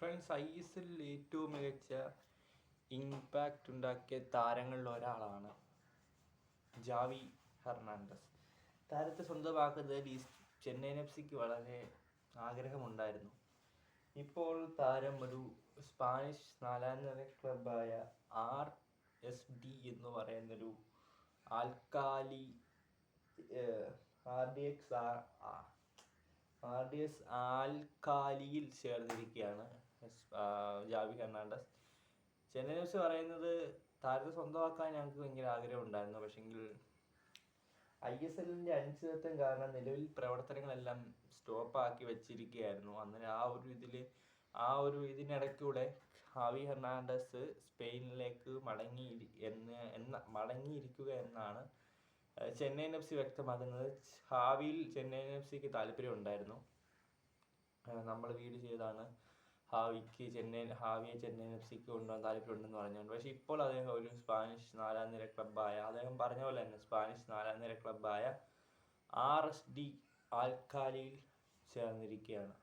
Friends I S എല്ലിൽ ഏറ്റവും മികച്ച ഇമ്പാക്റ്റ് ഉണ്ടാക്കിയ താരങ്ങളിൽ ഒരാളാണ് ജാവി ഹെർണാണ്ടസ്. താരത്തെ സ്വന്തമാക്കുന്നതിൽ ഈ ചെന്നൈയിൻ എഫ് സിക്ക് വളരെ ആഗ്രഹമുണ്ടായിരുന്നു. ഇപ്പോൾ താരം ഒരു സ്പാനിഷ് നാലാം നിര ക്ലബായ ആർ എസ് ഡി എന്ന് പറയുന്നൊരു alkali R D X R D S ആൽക്കാലിയിൽ ചേർന്നിരിക്കുകയാണ്. Javi Hernandez. Chennai news പറയുന്നത് താരത്തെ സ്വന്തമാക്കാൻ ഞങ്ങൾക്ക് ഭയങ്കര ആഗ്രഹമുണ്ടായിരുന്നു. പക്ഷെങ്കിൽ ഐ എസ് എല്ലിന്റെ അനിശ്ചിതത്വം കാരണം നിലവിൽ പ്രവർത്തനങ്ങളെല്ലാം സ്റ്റോപ്പാക്കി വെച്ചിരിക്കുകയായിരുന്നു. അങ്ങനെ ആ ഒരു ഇതിൽ ആ ഒരു ഇതിനിടയ്ക്കൂടെ ഹാവി ഹെർണാണ്ടസ് സ്പെയിനിലേക്ക് മടങ്ങി എന്ന് എന്ന മടങ്ങിയിരിക്കുക എന്നാണ് ചെന്നൈ എഫ് സി വ്യക്തമാക്കുന്നത്. ഹാവിയിൽ ചെന്നൈയിൻ എഫ് സിക്ക് താല്പര്യം ഉണ്ടായിരുന്നു നമ്മൾ വീട് ചെയ്താണ് ഹാവിക്ക് ചെന്നൈ ഹാവിയെ ചെന്നൈയിൻ എഫ് സിക്ക് കൊണ്ടുപോകാൻ താല്പര്യമുണ്ടെന്ന് പറഞ്ഞുകൊണ്ട്. പക്ഷേ ഇപ്പോൾ അദ്ദേഹം ഒരു സ്പാനിഷ് നാലാം നിര ക്ലബ്ബായ അദ്ദേഹം പറഞ്ഞ പോലെ തന്നെ സ്പാനിഷ് നാലാം നിര ക്ലബ്ബായ ആർ എസ് ഡി ആൽക്കാലിയിൽ ചേർന്നിരിക്കുകയാണ്.